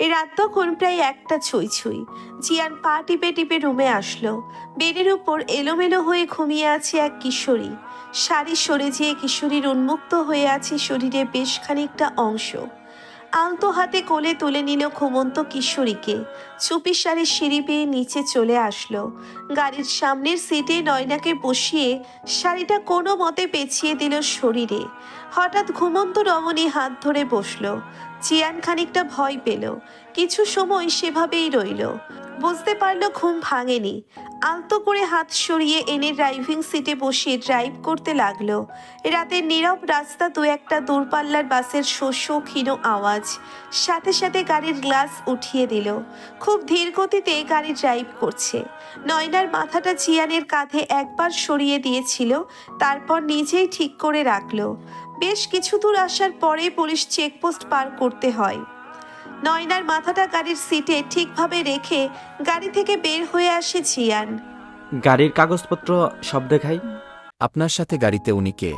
রাত তখন প্রায় একটা ছুঁই ছুঁই। জিয়ান পা টিপে টিপে রুমে আসলো। বেডের উপর এলোমেলো হয়ে ঘুমিয়ে আছে এক কিশোরী। শাড়ি সরে যেয়ে কিশোরীর উন্মুক্ত হয়ে আছে শরীরে বেশ খানিকটা অংশ। আলতো হাতে কোলে তুলে নিল ঘুমন্ত কিশোরীকে। চুপি সারে সিঁড়ি পেয়ে নিচে চলে আসলো। গাড়ির সামনের সিটে নয়নাকে বসিয়ে শাড়িটা কোনো মতে পেঁচিয়ে দিল শরীরে। হঠাৎ ঘুমন্ত রমণী হাত ধরে বসল। চিয়ান খানিকটা ভয় পেল। কিছু সময় সেভাবেই রইল। বুঝতে পারল ঘুম ভাঙেনি। আলতো করে হাত সরিয়ে এনে ড্রাইভিং সিটে বসিয়ে ড্রাইভ করতে লাগল। রাতের নীরব রাস্তা দু একটা দূরপাল্লার বাসের শস্য ক্ষীণ আওয়াজ। সাথে সাথে গাড়ির গ্লাস উঠিয়ে দিল। খুব ধীর গতিতে গাড়ি ড্রাইভ করছে। নয়নার মাথাটা চিয়ানের কাঁধে একবার সরিয়ে দিয়েছিল, তারপর নিজেই ঠিক করে রাখল। বেশ কিছু দূর আসার পরে পুলিশ চেকপোস্ট পার করতে হয়। নয়নার মাথাটা গাড়ির সিটে ঠিকভাবে রেখে গাড়ি থেকে বের হয়ে আসে জিয়ান। গাড়ির কাগজপত্র সব দেখাই। আপনার সাথে গাড়িতে উনি কে?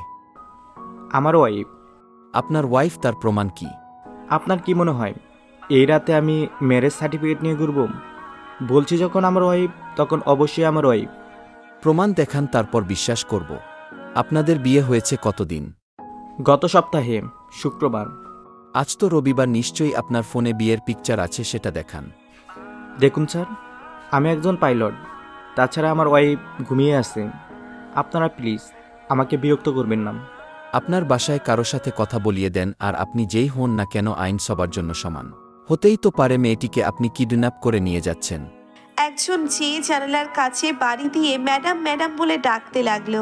আমার ওয়াইফ আপনার ওয়াইফ তার প্রমাণ কি? আপনার কি মনে হয় এই রাতে আমি ম্যারেজ সার্টিফিকেট নিয়ে ঘুরব? বলছি যখন আমার ওয়াইফ তখন অবশ্যই আমার ওয়াইফ প্রমাণ দেখান তারপর বিশ্বাস করব। আপনাদের বিয়ে হয়েছে কতদিন? গত সপ্তাহে শুক্রবার। আজ তো রবিবার নিশ্চয়ই আপনার ফোনে বিয়ের পিকচার আছে সেটা দেখান। দেখুন স্যার আমি একজন পাইলট তাছাড়া আমার ওয়াইফ ঘুমিয়ে আছে। আপনারা প্লিজ আমাকে বিরক্ত করবেন না। আপনার বাসায় কারও সাথে কথা বলিয়ে দেন আর আপনি যেই হন না কেন আইন সবার জন্য সমান। হতেই তো পারে মেয়েটিকে আপনি কিডন্যাপ করে নিয়ে যাচ্ছেন। একজন যে জানালার কাছে বাড়ি দিয়ে ম্যাডাম ম্যাডাম বলে ডাকতে লাগল।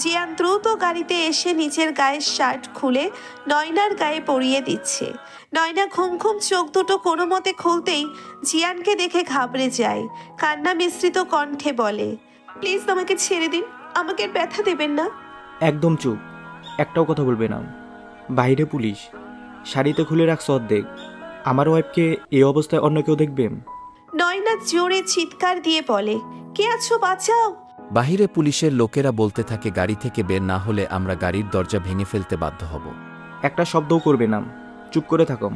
জিয়ান দ্রুত গাড়িতে এসে নিচের গায়ের শার্ট খুলে নয়নার গায়ে পরিয়ে দিচ্ছে। নয়না ঘুম ঘুম চোখ দুটো কোনো মতে খুলতেই জিয়ানকে দেখে ঘাবড়ে যায়। কান্না মিশ্রিত কণ্ঠে বলে, প্লিজ আমাকে ছেড়ে দিন, আমাকে ব্যথা দেবেন না। একদম চুপ, একটাও কথা বলবে না। বাইরে পুলিশ, শাড়িতে খুলে রাখছ অর্ধেক আমার ওয়াইফকে এই অবস্থায় অন্য কেউ দেখবে? নয়না জোরে চিৎকার দিয়ে বলে কে আছো? বাঁচাও! বাহিরে পুলিশের লোকেরা বলতে থাকে গাড়ি থেকে বের না হলে আমরা গাড়ির দরজা ভেঙে ফেলতে বাধ্য হব। একটা শব্দও করবে না। চুপ করে থাকো।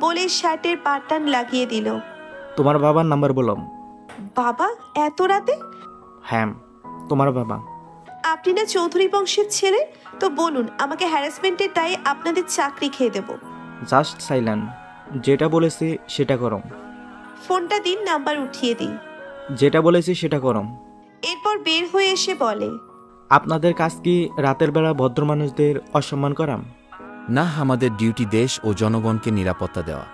বলে শার্টের পাটান লাগিয়ে দিল। তোমার বাবার নাম্বার বলম বাবা এত রাতে? হ্যাঁ তোমার বাবা। আপনি না চৌধুরী বংশের ছেলে? তো বলুন আমাকে হ্যারাসমেন্টের দায়ে আপনাদের চাকরি খেয়ে দেব। জাস্ট সাইলেন্ট যেটা বলেছি সেটা করম ফোনটা দিন নাম্বার উঠিয়ে দিই যেটা বলেছি সেটা করম। এরপর বের হয়ে এসে বলে আপনাদের কাজ কি রাতের বেলা ভদ্র মানুষদের অসম্মান করাম? না আমাদের ডিউটি দেশ ও জনগণকে নিরাপত্তা দেওয়া।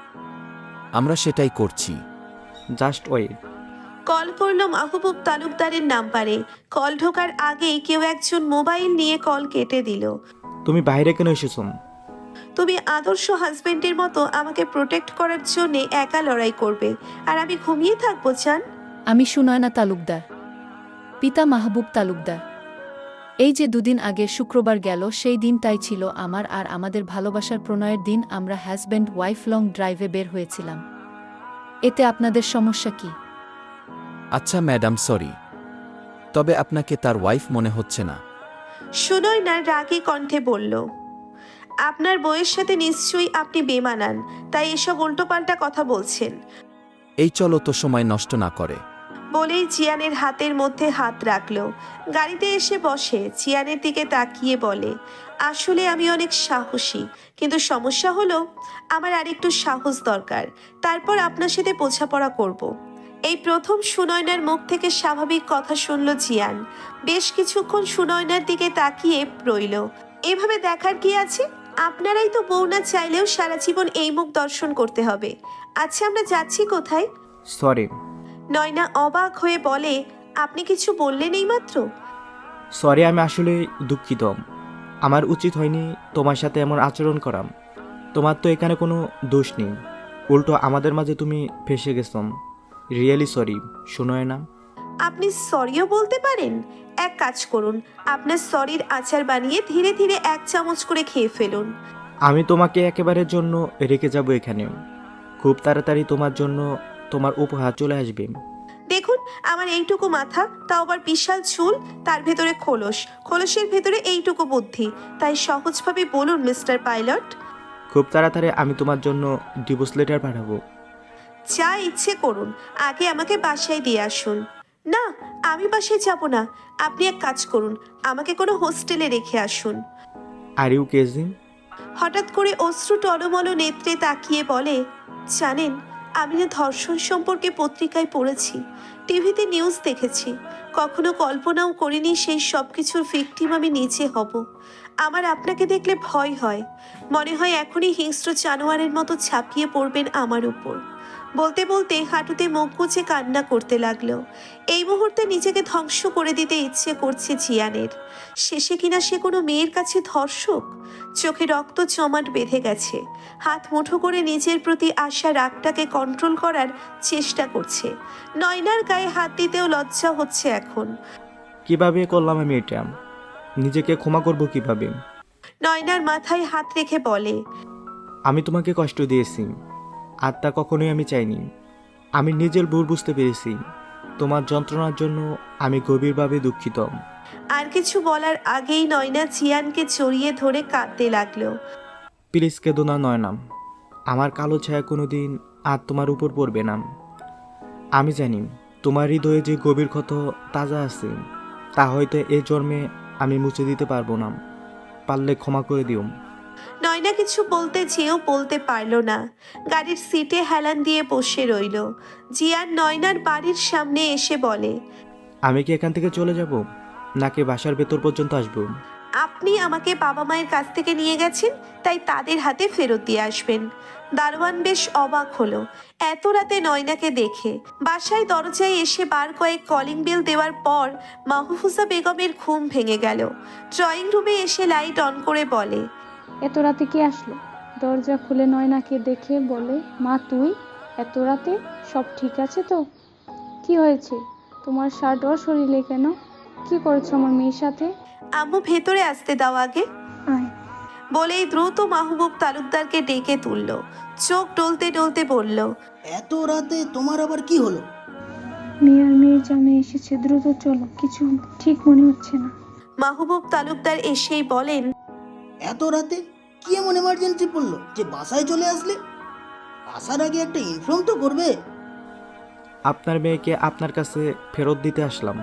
আমরা সেটাই করছি। Just wait. কল করল মাহবুব তালুকদারের নাম্বারে। কল ঢোকার আগেই কেউ একজন মোবাইল নিয়ে কল কেটে দিল। তুমি বাইরে কেন এসেছ? তুমি আদর্শ হাজবেন্ডের মতো আমাকে প্রোটেক্ট করার জন্যে একা লড়াই করবে। আর আমি ঘুমিয়ে থাকব চান? আমি সুনয়না তালুকদার পিতা মাহবুব তালুকদার। এই যে দুদিন আগে শুক্রবার গেল সেই দিনটাই ছিল আমার আর আমাদের ভালোবাসার প্রণয়ের দিন আমরা হাজব্যান্ড ওয়াইফ লং ড্রাইভে বের হয়েছিলাম। এতে আপনাদের সমস্যা কি? আচ্ছা ম্যাডাম সরি। তবে আপনাকে তার ওয়াইফ মনে হচ্ছে না। শুনোই না রাগী কণ্ঠে বলল আপনার বইয়ের সাথে নিশ্চয়ই আপনি বেমানান তাই এসব উল্টোপাল্টা কথা বলছেন। এই চলো তো সময় নষ্ট না করে। বলেই জিয়ানের হাতের মধ্যে হাত রাখল। গাড়িতে এসে বসে জিয়ানের দিকে তাকিয়ে বলে আসলে আমি অনেক সাহসী কিন্তু সমস্যা হলো আমার আরেকটু সাহস দরকার। তারপর আপনার সাথে বোঝাপড়া করব। এই প্রথম সুনয়নার মুখ থেকে স্বাভাবিক কথা শুনল জিয়ান বেশ কিছুক্ষণ সুনয়নার দিকে তাকিয়ে রইল। এভাবে দেখার কি আছে? আপনারাই তো বউ না চাইলেও সারা জীবন এই মুখ দর্শন করতে হবে। আচ্ছা আমরা যাচ্ছি কোথায়? সরি নয়না অবাক হয়ে বলে আপনি কিছু বললেন এই মাত্র সরি আমি আসলে দুঃখিত। আমার উচিত হয়নি তোমার সাথে এমন আচরণ করাম তোমার তো এখানে কোনো দোষ নেই। উল্টো আমাদের মাঝে তুমি ফেসে গেছম রিয়েলি সরি শোনোয় না আপনি সরিও বলতে পারেন? এক কাজ করুন আপনার সরির আচার বানিয়ে ধীরে ধীরে এক চামচ করে খেয়ে ফেলুন। আমি তোমাকে একেবারের জন্য রেখে যাব এখানে। খুব তাড়াতাড়ি তোমার জন্য তোমার উপহার চলে আসবে। দেখুন আমার এইটুকু মাথা তাও আবার বিশাল চুল তার ভেতরে খোলস। খোলসের ভেতরে এইটুকু বুদ্ধি। তাই সহজভাবে বলুন মিস্টার পাইলট। খুব তাড়াতাড়ি আমি তোমার জন্য ডিভোর্স লেটার পাঠাবো। যা ইচ্ছে করুন আগে আমাকে বাসায় দিয়ে আসুন। না আমি বাসায় যাব না। আপনি এক কাজ করুন আমাকে কোনো হোস্টেলে রেখে আসুন। আর ইউ কেজিম হঠাৎ করে অশ্রু টলমল নেত্রে তাকিয়ে বলে জানেন আমি না ধর্ষণ সম্পর্কে পত্রিকায় পড়েছি টিভিতে নিউজ দেখেছি। কখনো কল্পনাও করিনি সেই সব কিছুর ভিকটিম আমি নিচে হব। আমার আপনাকে দেখলে ভয় হয়। মনে হয় এখনই হিংস্র জানোয়ারের মতো ছাপিয়ে পড়বেন আমার উপর। বলতে বলতে হাঁটুতে মুখ গুজে কান্না করতে লাগল। এই মুহূর্তে নিজেকে ধ্বংস করে দিতে ইচ্ছে করছে জিয়ানের। শেষে কিনা সে কোনো মেয়ের কাছে ধর্ষক? চোখে রক্ত জমাট বেঁধে গেছে। হাত মুঠো করে নিজের প্রতি আসা রাগটাকে কন্ট্রোল করার চেষ্টা করছে। নয়নার গায়ে হাত দিতেও লজ্জা হচ্ছে এখন। কীভাবে করলাম আমি এটা নিজেকে ক্ষমা করব কীভাবে? নয়নার মাথায় হাত রেখে বলে আমি তোমাকে কষ্ট দিয়েছি আর তা কখনোই আমি চাইনি। আমি নিজের ভুল বুঝতে পেরেছি। তোমার যন্ত্রণার জন্য আমি গভীরভাবে দুঃখিত। আর কিছু বলার আগেই নয়না চিয়ানকে জড়িয়ে ধরে কাঁদতে লাগল। প্লিজ কেঁদো না নয় নাম আমার কালো ছায়া কোনো দিন আর তোমার উপর পড়বে না। আমি জানি তোমার হৃদয়ে যে গভীর ক্ষত তাজা আছে তা হয়তো এ জন্মে আমি মুছে দিতে পারব না। পারলে ক্ষমা করে দিও। নয়না কিছু বলতে চেয়েও বলতে পারল না। গাড়ির সিটে হেলান দিয়ে বসে রইল। জিয়ান নয়নার বাড়ির সামনে এসে বলে আমি কি এখান থেকে চলে যাব? নাকি বাসার ভেতর পর্যন্ত আসব? আপনি আমাকে বাবা মায়ের কাছ থেকে নিয়ে গেছেন তাই তাদের হাতে ফেরত দিয়ে আসবেন। দারোয়ান বেশ অবাক হলো। এত রাতে নয়নাকে দেখে। বাসায় দরজায় এসে বার কয়েক কলিং বেল দেওয়ার পর মাহফুজা বেগমের ঘুম ভেঙে গেল। ড্রয়িং রুমে এসে লাইট অন করে বলে এত রাতে কে আসলো? দরজা খুলে নয়নাকে দেখে বলে মা তুই? এত রাতে? সব ঠিক আছে তো? কি হয়েছে? তোমার শার্ট শরীরে কেন? কি করেছ আমার মেয়ের সাথে? আম্মু ভেতরে আসতে দাও আগে। বলেই দ্রুত মাহবুব তালুকদারকে ডেকে তুলল। চোখ ডলতে ডলতে বলল এত রাতে তোমার আবার কি হলো? মেয়ার মেয়ে মেয়ের জামে এসেছে দ্রুত চলো কিছু ঠিক মনে হচ্ছে না। মাহবুব তালুকদার এসেই বলেন এত রাতে কি এমন এমার্জেন্সি পড়ল যে বাসায় চলে আসলে? আসার আগে একটা ইনফর্ম তো করবে। আপনার মেয়েকে আপনার কাছে ফেরত দিতে আসলাম।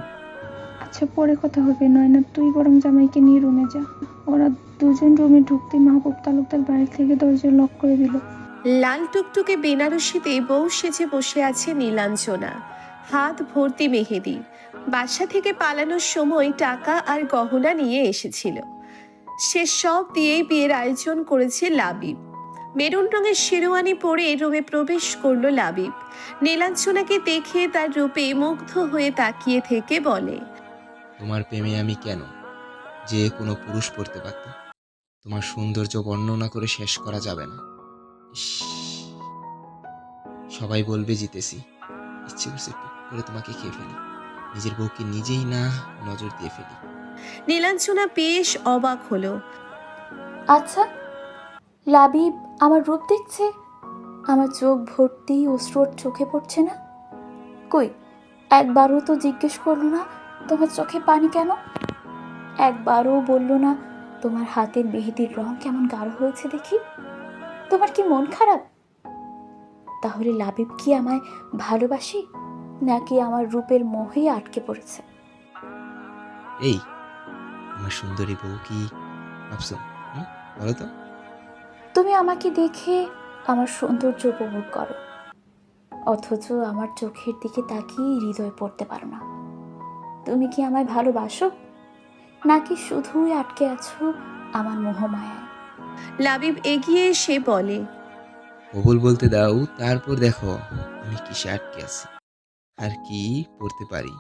আচ্ছা পরে কথা হবে, নয়না, তুই বরং জামাইকে নিয়ে রুমে যা। ওরা দুজন রুমে ঢুকতে মাহবুব তালুকদার বাইরে থেকে দরজা লক করে দিল। লাল টুকটুকে বেনারসিতে বউ সেজে বসে আছে নীলাঞ্জনা। হাত ভর্তি মেহেদি। বাসা থেকে পালানোর সময় টাকা আর গহনা নিয়ে এসেছিল। সে সব দিয়েই বিয়ের আয়োজন করেছে লাবিব। মেরুন রঙের শেরওয়ানি পরে রুমে প্রবেশ করল লাবিব। নীলাঞ্জনাকে দেখে তার রূপে মুগ্ধ হয়ে তাকিয়ে থেকে বলে তোমার প্রেমে আমি কেন? যে কোনো পুরুষ পড়তে পারত। তোমার সৌন্দর্য বর্ণনা করে শেষ করা যাবে না। সবাই বলবে জিতেছি। ইচ্ছে করছে টুক করে তোমাকে খেয়ে ফেলি। নিজের বউকে নিজেই না নজর দিয়ে ফেলি। নীলাঞ্জনা বেশ অবাক হলো। আচ্ছা লাবিব আমার রূপ দেখছে? আমার চোখ ভর্তি অশ্রুর চোখে পড়ছে না? কই একবারও তো জিজ্ঞেস করল না তোমার চোখে পানি কেন? একবারও বলল না তোমার হাতের মেহেদির রং কেমন গাঢ় হয়েছে দেখি? তোমার কি মন খারাপ? তাহলে লাবিব কি আমায় ভালোবাসি নাকি আমার রূপের মোহে আটকে পড়েছে? এই আমার সুন্দরী বউ কি বলো তো। তুমি আমাকে দেখে আমার সৌন্দর্য উপভোগ করো অথচ আমার চোখের দিকে তাকিয়ে হৃদয় পড়তে পারো না। তুমি কি আমায় ভালোবাসো? নাকি শুধুই আটকে আছো আমার মোহমায়ায়? লাবিব এগিয়ে এসে বলে কবুল বলতে দাও তারপর দেখো আমি কিসে আটকে আছি। আর কি পড়তে পারি?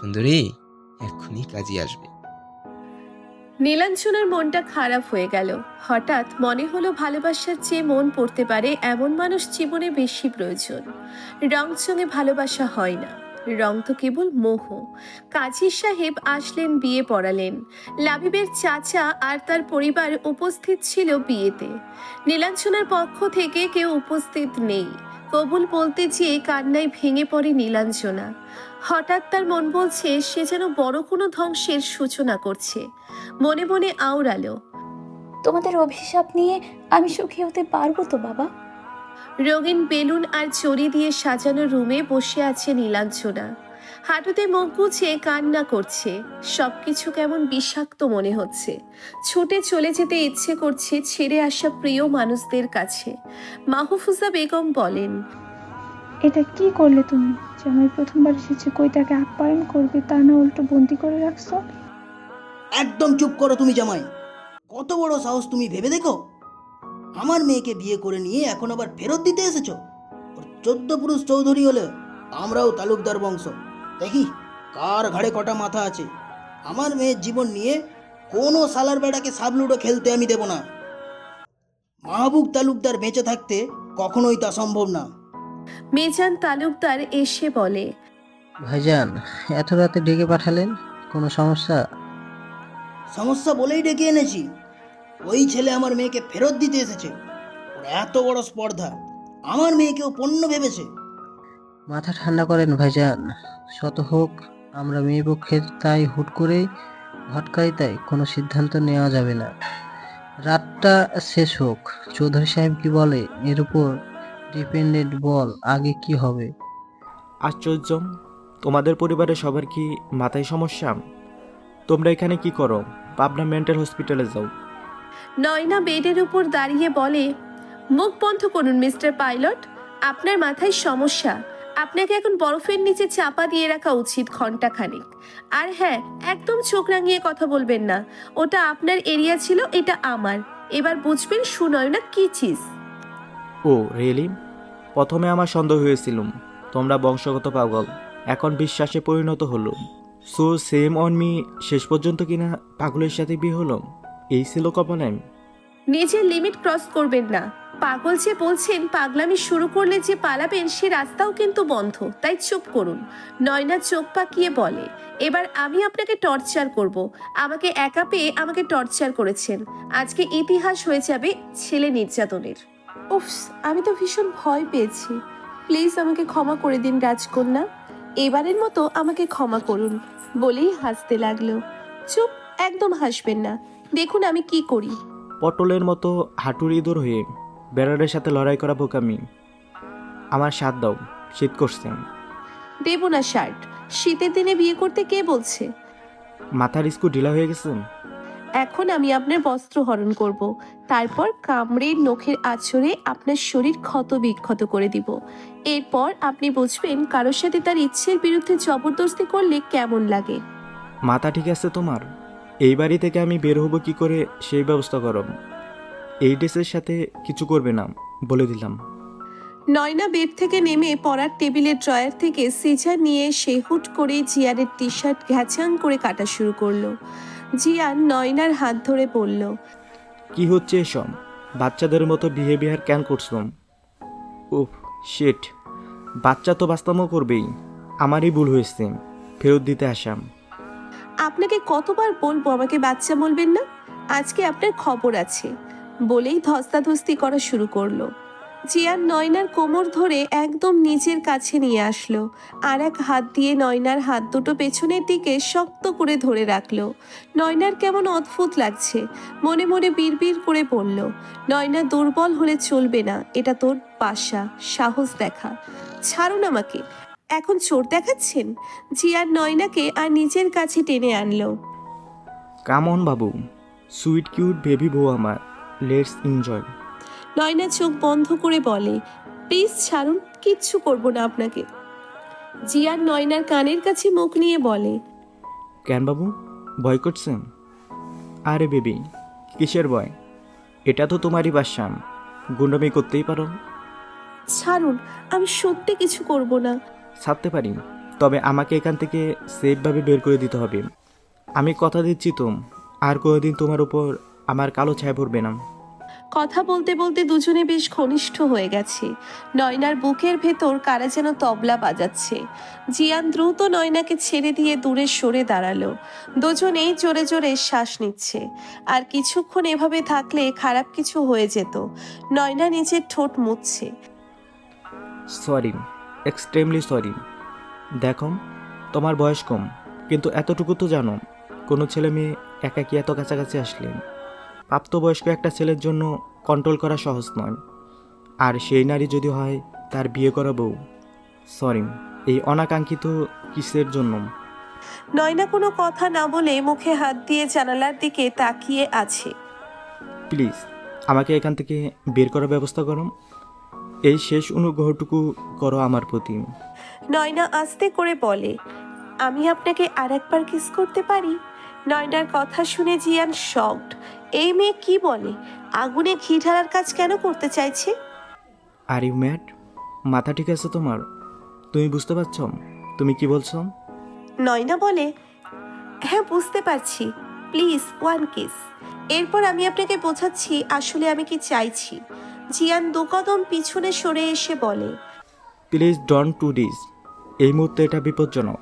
সুন্দরী এক্ষুনি কাজে আসবে। নীলাঞ্জনার মনটা খারাপ হয়ে গেল। হঠাৎ মনে হলো ভালোবাসার চেয়ে মন পড়তে পারে এমন মানুষ জীবনে বেশি প্রয়োজন। রং চঙে ভালোবাসা হয় না। রং তো কেবল মোহ। কাজী সাহেব আসলেন, বিয়ে পড়ালেন। লাভিবের চাচা আর তার পরিবার উপস্থিত ছিল বিয়েতে। নীলাঞ্জনার পক্ষ থেকে কেউ উপস্থিত নেই। কবুল বলতে চেয়ে কান্নায় ভেঙে পড়ে নীলাঞ্জনা হঠাৎ তার মন বলছে, সে যেন বড় কোনো ধ্বংসের সূচনা করছে। মনে মনে আওড়ালো। তোমাদের অভিশাপ নিয়ে আমি সুখী হতে পারব তো, বাবা? রঙিন বেলুন আর চড়ি দিয়ে সাজানো রুমে বসে আছে নীলাঞ্জনা। হাঁটুতে মুখ গুছিয়ে কান্না করছে। সবকিছু কেমন বিষাক্ত মনে হচ্ছে। ছুটে চলে যেতে ইচ্ছে করছে ছেড়ে আসা প্রিয় মানুষদের কাছে। মাহফুজা বেগম বলেন এটা কি করলে তুমি? জামাই প্রথমবার এসেছে কই তাকে আপ্যায়ন করবে? তা না উল্টো বন্দি করে রাখছো? একদম চুপ করো তুমি জামাই। কত বড় সাহস তুমি ভেবে দেখো? আমার মেয়েকে বিয়ে করে নিয়ে এখন আবার ফেরত দিতে এসেছ? ওর চোদ্দ পুরুষ চৌধুরী হলে আমরাও তালুকদার বংশ। দেখি কার ঘাড়ে কটা মাথা আছে? আমার মেয়ের জীবন নিয়ে কোনো সালার বেড়াকে সাবলুডো খেলতে আমি দেব না। মাহবুব তালুকদার বেঁচে থাকতে কখনোই তা সম্ভব না। মেজান তালুকদার এসে বলে ভাইজান এত রাতে ডেকে পাঠালেন? কোনো সমস্যা? সমস্যা বলেই ডেকে এনেছি। ওই ছেলে আমার মেয়েকে ফেরত দিতে এসেছে। ওর এত বড় স্পর্ধা আমার মেয়েকেও পণ্য ভেবেছে। মাথা ঠান্ডা করেন ভাইজান শত হোক আমরা মেয়ে পক্ষের তাই হুট করে ভটকাই তাই কোনো সিদ্ধান্ত নেওয়া যাবে না। রাতটা শেষ হোক চৌধুরী সাহেব কি বলে এর উপর ডিপেন্ডেন্ট বল আগে কি হবে? আশ্চর্য তোমাদের পরিবারের সবার কি মাথায় সমস্যা? তোমরা এখানে কি করো? পাবনা মেন্টাল হসপিটালে যাও। নয়না বেডের উপর দাঁড়িয়ে বলে, মুখ বন্ধ করুন, মিস্টার পাইলট। আপনার মাথায় সমস্যা। আপনাকে এখন বরফের নিচে চাপা দিয়ে রাখা উচিত ঘন্টাখানেক আর হ্যাঁ একদম চোখ রাঙিয়ে কথা বলবেন না। ওটা আপনার এরিয়া ছিল, এটা আমার। এবার বুঝবেন সুনয়না কি চিজ। ও, রিয়েলি? প্রথমে আমার সন্দেহ হয়েছিল। তোমরা বংশগত পাগল। এখন বিশ্বাসে পরিণত হলো। সো, সেম অন মি, শেষ পর্যন্ত কিনা পাগলের সাথে বিয়ে হলো? এই ছিল কপালে নিজের লিমিট ক্রস করবেন না। পাগল যে বলছেন পাগলামি শুরু করলে যে পালাবেন সে রাস্তাও কিন্তু বন্ধ। তাই চুপ করুন। নয়না চোখ পাকিয়ে বলে এবার আমি আপনাকে টর্চার করব। আমাকে একা পেয়ে আমাকে টর্চার করেছেন। আজকে ইতিহাস হয়ে যাবে ছেলে নির্যাতনের। উফস আমি তো ভীষণ ভয় পেয়েছি। প্লিজ আমাকে ক্ষমা করে দিন রাজকন্যা। এবারের মতো আমাকে ক্ষমা করুন বলেই হাসতে লাগল। চুপ একদম হাসবেন না। দেখুন আমি কি করি। পটলের মতো হাঁটুর ইঁদুর হয়ে বেড়ারের সাথে লড়াই করা বোকামি। আমার সাথ দাও শীত করছে। দেব না শার্ট শীতের দিনে বিয়ে করতে কে বলছে? মাথার স্কু ঢিলা হয়ে গেছে। এখন আমি আপনার বস্ত্র হরণ করব। তারপর কামড়ে নখের আছড়ে আপনার শরীর ক্ষত বিক্ষত করে দিব। এরপর আপনি বুঝবেন কারোর সাথে তার ইচ্ছের বিরুদ্ধে জবরদস্তি করলে কেমন লাগে। মাথা ঠিক আছে তোমার? এই বাড়ি থেকে আমি বের হব কি করে সেই ব্যবস্থা করো। এই ড্রেসের সাথে কিছু করবে না বলে দিলাম। নয়না বেড থেকে নেমে পড়ার টেবিলের ড্রয়ার থেকে সিজার নিয়ে সে হুট করে জিয়ানের টি শার্ট ঘ্যাচাং করে কাটা শুরু করল। জিয়ান নয়নার হাত ধরে বলল কি হচ্ছে এসব? বাচ্চাদের মতো বিহেভিয়ার ক্যান করছ? উফ শেট বাচ্চা তো বাস্তামও করবেই। আমারই ভুল হয়েছে। ফেরত দিতে আসাম আপনাকে কতবার বলব আমাকে বাচ্চা বলবেন না? আজকে আপনার খবর আছে। বলেই ধস্তাধস্তি করা শুরু করল। জিয়ান নয়নার কোমর ধরে একদম নিজের কাছে নিয়ে আসলো আর এক হাত দিয়ে নয়নার হাত দুটো পেছনের দিকে শক্ত করে ধরে রাখল। নয়নার কেমন অদ্ভুত লাগছে। মনে মনে বিড়বিড় করে বলল, নয়না দুর্বল হলে চলবে না, এটা তোর বাসা, সাহস দেখা। ছাড়ুন আমাকে এখন চোর দেখাচ্ছেন? জিয়ার নয়নাকে আর নিজের কাছে টেনে আনলো। কামন বাবু সুইট কিউট বেবি বউ আমার লেটস এনজয়। নয়না চোখ বন্ধ করে বলে প্লিজ ছাড়ুন কিচ্ছু করব না আপনাকে। জিয়ার নয়নার কানের কাছে মুখ নিয়ে বলে কেন বাবু ভয় করছেন? আরে বেবি কিসের ভয়? এটা তো তোমারই বাসাম গুন্ডামি করতেই পারো। ছাড়ুন আমি সত্যি কিছু করব না। ছাড়তে পারি। তবে আমাকে এখান থেকে সেফভাবে বের করে দিতে হবে। আমি কথা দিচ্ছি তো আর কোনোদিন তোমার উপর আমার কালো ছায়া পড়বে না। কথা বলতে বলতে দুজনে বেশ ঘনিষ্ঠ হয়ে গেছে। নয়নার বুকের ভেতর কারা যেন তবলা বাজাচ্ছে। জিয়ান দ্রুত নয়নাকে ছেড়ে দিয়ে দূরে সরে দাঁড়াল। দুজনেই জোরে জোরে শ্বাস নিচ্ছে। আর কিছুক্ষণ এভাবে থাকলে খারাপ কিছু হয়ে যেত। নয়না নিজের ঠোঁট মুছছে। সরি এক্সট্রিমলি সরি দেখো তোমার বয়স কম কিন্তু এতটুকু তো জানো কোনো ছেলে মেয়ে একাকি এত কাছাকাছি আসলেন প্রাপ্তবয়স্ক একটা ছেলের জন্য কন্ট্রোল করা সহজ নয়। আর সেই নারী যদি হয় তার বিয়ে করা বউ। সরি এই অনাকাঙ্ক্ষিত কিসের জন্য? নয়না কোনো কথা না বলে মুখে হাত দিয়ে জানালার দিকে তাকিয়ে আছে। প্লিজ আমাকে এখান থেকে বের করার ব্যবস্থা করো। এই শেষ অনুগ্রহটুকু করো আমার প্রতি। নয়না আস্তে করে বলে আমি আপনাকে আর একবার কিস করতে পারি? নয়নার কথা শুনে জিয়ান শকড এই মেয়ে কি বলে? আগুনে ঘি ঢালার কাজ কেন করতে চাইছে? আর ইউ ম্যাড মাথা ঠিক আছে তোমার? তুমি বুঝতে পারছ? তুমি কি বলছো? নয়না বলে হ্যাঁ বুঝতে পারছি। প্লিজ ওয়ান কিস এরপর আমি আপনাকে বোঝাচ্ছি আসলে আমি কি চাইছি। জিয়ান দু কদম পিছনে সরে এসে বলে প্লিজ ডন টু ডিস এই মুহূর্তে এটা বিপজ্জনক।